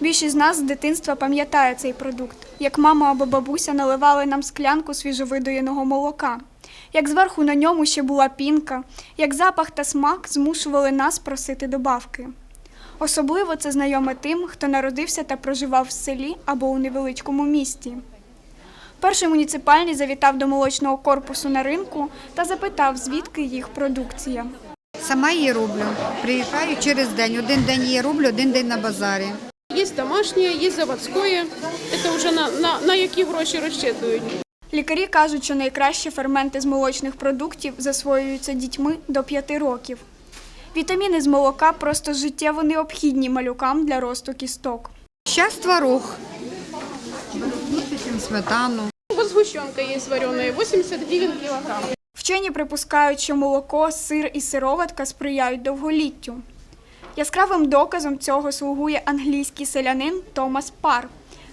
Більшість з нас з дитинства пам'ятає цей продукт, як мама або бабуся наливали нам склянку свіжовидоєного молока, як зверху на ньому ще була пінка, як запах та смак змушували нас просити добавки. Особливо це знайоме тим, хто народився та проживав в селі або у невеличкому місті. Перший муніципальний завітав до молочного корпусу на ринку та запитав, звідки їх продукція. Сама її роблю. Приїжджаю через день. Один день її роблю, один день на базарі. Есть домашнее, есть заводское. Это уже на, на, на які гроші розчитують. Лікарі кажуть, що найкращі ферменти з молочних продуктів засвоюються дітьми до 5 років. Вітаміни з молока просто життєво необхідні малюкам для росту кісток. Зараз творог. Місяцем сметану. Вот сгущенка есть вареная, 80 гривен килограмм. Вчені припускають, що молоко, сир і сироватка сприяють довголіттю. Яскравим доказом цього слугує англійський селянин Томас Пар,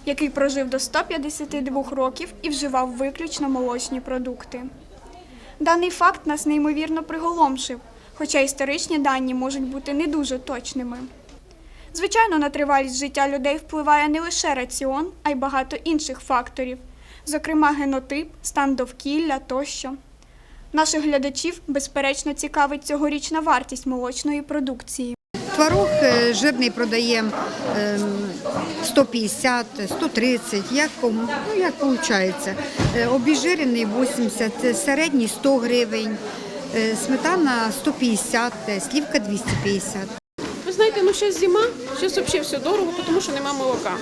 який прожив до 152 років і вживав виключно молочні продукти. Даний факт нас неймовірно приголомшив, хоча історичні дані можуть бути не дуже точними. Звичайно, на тривалість життя людей впливає не лише раціон, а й багато інших факторів, зокрема генотип, стан довкілля тощо. Наших глядачів, безперечно, цікавить цьогорічна вартість молочної продукції. Творог е, жирний продаємо ем, 150, 130, як кому, ну як виходить. Обіжирений 80, е, середній 100 гривень, е, сметана 150, е, слівка 250. Ви знаєте, ну зараз зима, зараз взагалі все дорого, тому що нема молока.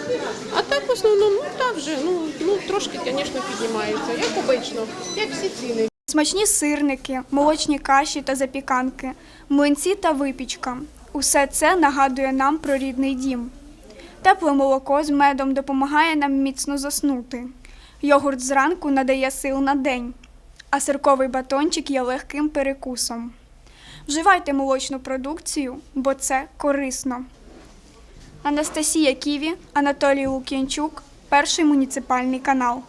А так в основному, ну так вже, ну, ну трошки, звісно, піднімається, як обично, як всі ціни. Смачні сирники, молочні каші та запіканки, млинці та випічка. Усе це нагадує нам про рідний дім. Тепле молоко з медом допомагає нам міцно заснути. Йогурт зранку надає сил на день, а сирковий батончик є легким перекусом. Вживайте молочну продукцію, бо це корисно. Анастасія Ківі, Анатолій Лук'янчук, перший муніципальний канал.